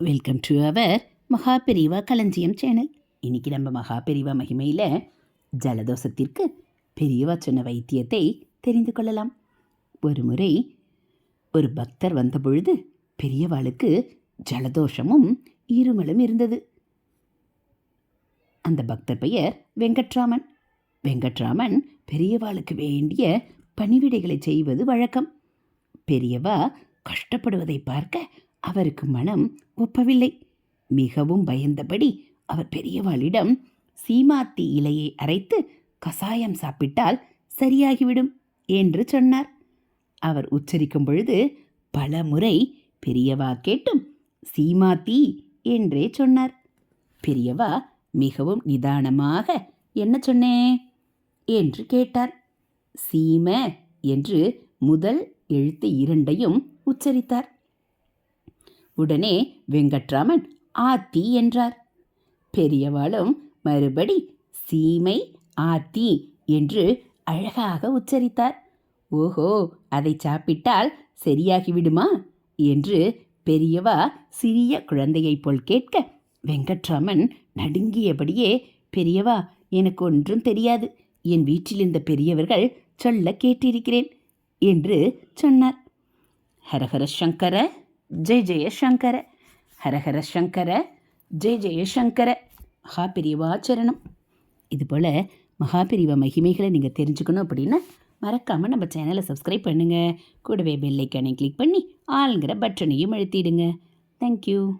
Welcome to our மகா பெரிவா களஞ்சியம் channel இன்னைக்கு நம்ம மகா பெரிவா மகிமையில் ஜலதோஷத்திற்கு பெரியவா சொன்ன வைத்தியத்தை தெரிந்து கொள்ளலாம். ஒரு முறை ஒரு பக்தர் வந்தபொழுது பெரியவாளுக்கு ஜலதோஷமும் இருமலும் இருந்தது. அந்த பக்தர் பெயர் வெங்கட்ராமன். வெங்கட்ராமன் பெரியவாளுக்கு வேண்டிய பணிவிடைகளை செய்வது வழக்கம். பெரியவா கஷ்டப்படுவதை பார்க்க அவருக்கு மனம் ஒப்பவில்லை. மிகவும் பயந்தபடி அவர் பெரியவாளிடம் சீமாத்தி இலையை அரைத்து கசாயம் சாப்பிட்டால் சரியாகிவிடும் என்று சொன்னார். அவர் உச்சரிக்கும் பொழுது பல முறை பெரியவா கேட்டும் சீமாத்தி என்றே சொன்னார். பெரியவா மிகவும் நிதானமாக என்ன சொன்னே? என்று கேட்டார். சீம என்று முதல் எழுத்து இரண்டையும் உச்சரித்தார். உடனே வெங்கட்ராமன் ஆத்தி என்றார். பெரியவாளும் மறுபடி சீமை ஆத்தி என்று அழகாக உச்சரித்தார். ஓஹோ அதை சாப்பிட்டால் சரியாகிவிடுமா என்று பெரியவா சிறிய குழந்தையைப் போல் கேட்க வெங்கட்ராமன் நடுங்கியபடியே பெரியவா எனக்கு ஒன்றும் தெரியாது. என் வீட்டில் இருந்த பெரியவர்கள் சொல்ல கேட்டிருக்கிறேன் என்று சொன்னார். ஹரஹர சங்கர! ஜெய் ஜெயசங்கர ஹரஹர சங்கர ஜெய் ஜெய மகாபிரிவாச்சரணம் இதுபோல் மகாபிரிவ மகிமைகளை நீங்கள் தெரிஞ்சுக்கணும் அப்படின்னா மறக்காமல் நம்ம சேனலை சப்ஸ்கிரைப் பண்ணுங்கள் கூடவே பெல்லைக்கானை கிளிக் பண்ணி ஆளுங்கிற பட்டனையும் அழுத்திடுங்க. தேங்க்யூ